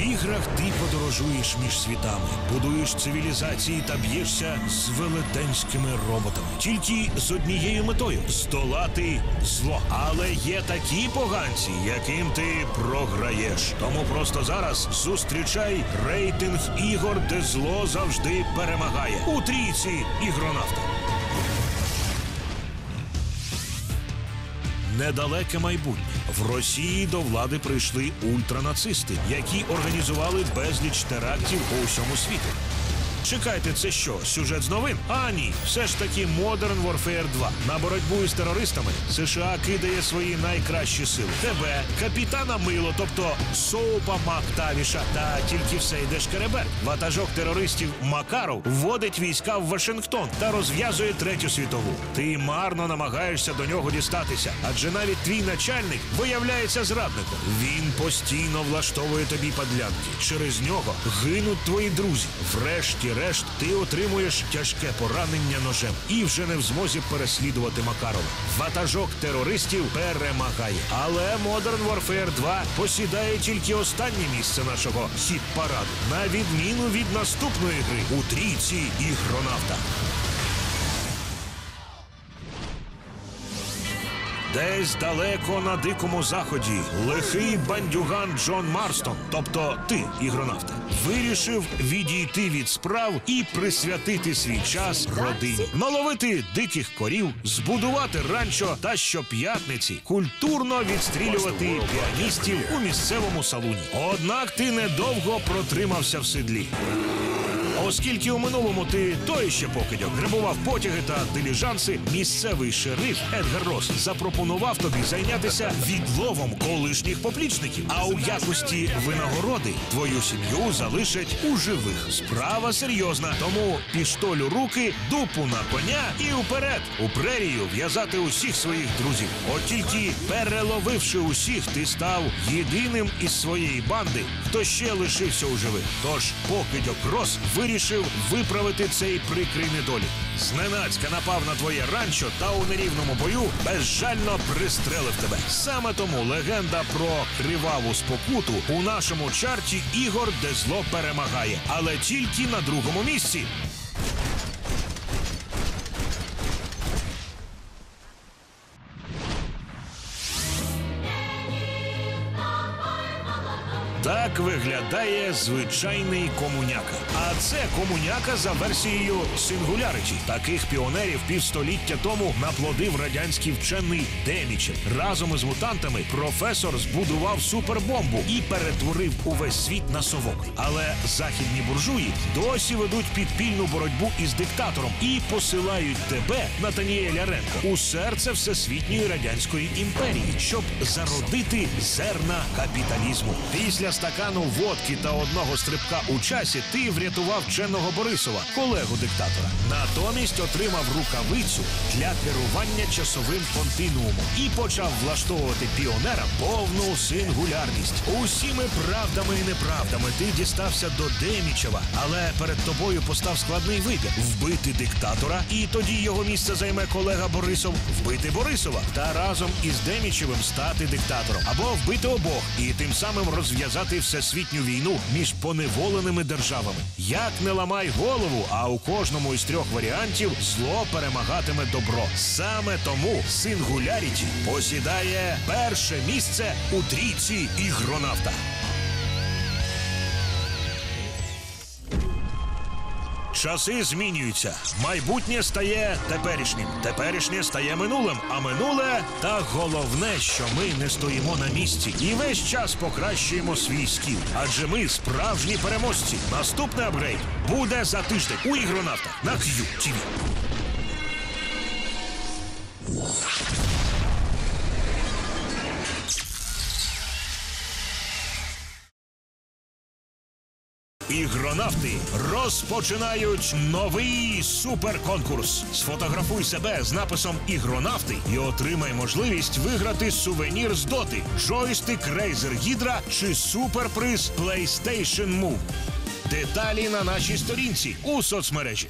іграх ти подорожуєш між світами, будуєш цивілізації та б'єшся з велетенськими роботами. Тільки з однією метою здолати зло. Але є такі поганці, яким ти програєш. Тому просто зараз зустрічай рейтинг ігор, де зло завжди перемагає. У трійці ігронавта. Недалеке майбутнє в Росії до влади прийшли ультранацисти, які організували безліч терактів по усьому світу. Чекайте, це що? Сюжет з новин? А ні, все ж таки Modern Warfare 2. На боротьбу із терористами США кидає свої найкращі сили. Тебе, капітана Мило, тобто Соупа Мактавіша, та тільки все йде шкеребер. Ватажок терористів Макаров вводить війська в Вашингтон та розв'язує третю світову. Ти марно намагаєшся до нього дістатися, адже навіть твій начальник виявляється зрадником. Він постійно влаштовує тобі подлянки. Через нього гинуть твої друзі. Врешті-решт, ти отримуєш тяжке поранення ножем і вже не в змозі переслідувати Макарова. Ватажок терористів перемагає. Але Modern Warfare 2 посідає тільки останнє місце нашого хіт-параду, на відміну від наступної гри у трійці ігронавта. Десь далеко на дикому заході лихий бандюган Джон Марстон, тобто ти, ігронавте, вирішив відійти від справ і присвятити свій час родині, наловити диких корів, збудувати ранчо та щоп'ятниці культурно відстрілювати піаністів у місцевому салуні. Однак ти недовго протримався в седлі. Оскільки у минулому ти той ще покидьок грабував потяги та диліжанси, місцевий шериф Едгар Рос запропонував тобі зайнятися відловом колишніх поплічників. А у якості винагороди твою сім'ю залишать у живих. Справа серйозна, тому пістоль у руки, дупу на коня і уперед у прерію в'язати усіх своїх друзів. От тільки переловивши усіх, ти став єдиним із своєї банди, хто ще лишився у живих. Тож покидьок Рос вирішив виправити цей прикрий недолік. Зненацька напав на твоє ранчо та у нерівному бою безжально пристрелив тебе. Саме тому легенда про криваву спокуту у нашому чарті ігор, де зло перемагає, але тільки на другому місці. Так виглядає звичайний комуняка. А це комуняка за версією Singularity. Таких піонерів півстоліття тому наплодив радянський вчений Демічев. Разом із мутантами професор збудував супербомбу і перетворив увесь світ на совок. Але західні буржуї досі ведуть підпільну боротьбу із диктатором і посилають тебе, Натаніеля Ренко, у серце всесвітньої радянської імперії, щоб зародити зерна капіталізму. Після стакану водки та одного стрибка у часі ти врятував вченого Борисова, колегу диктатора. Натомість отримав рукавицю для керування часовим континуумом і почав влаштовувати піонерам повну сингулярність. Усіми правдами і неправдами ти дістався до Демічева, але перед тобою постав складний вибір вбити диктатора, і тоді його місце займе колега Борисов, вбити Борисова та разом із Демічевим стати диктатором або вбити обох і тим самим розв'язати всесвітню війну між поневоленими державами. Як не ламай голову, а у кожному із трьох варіантів зло перемагатиме добро. Саме тому Сингуляріті посідає перше місце у трійці ігронавта. Часи змінюються. Майбутнє стає теперішнім. Теперішнє стає минулим. А минуле та головне, що ми не стоїмо на місці і весь час покращуємо свій скіл. Адже ми справжні переможці. Наступний апгрейд буде за тиждень у ігронавтах на QTV. Ігронавти розпочинають новий суперконкурс. Сфотографуй себе з написом Ігронавти і отримай можливість виграти сувенір з доти, джойстик Razer Hydra чи суперприз PlayStation Move. Деталі на нашій сторінці у соцмережі.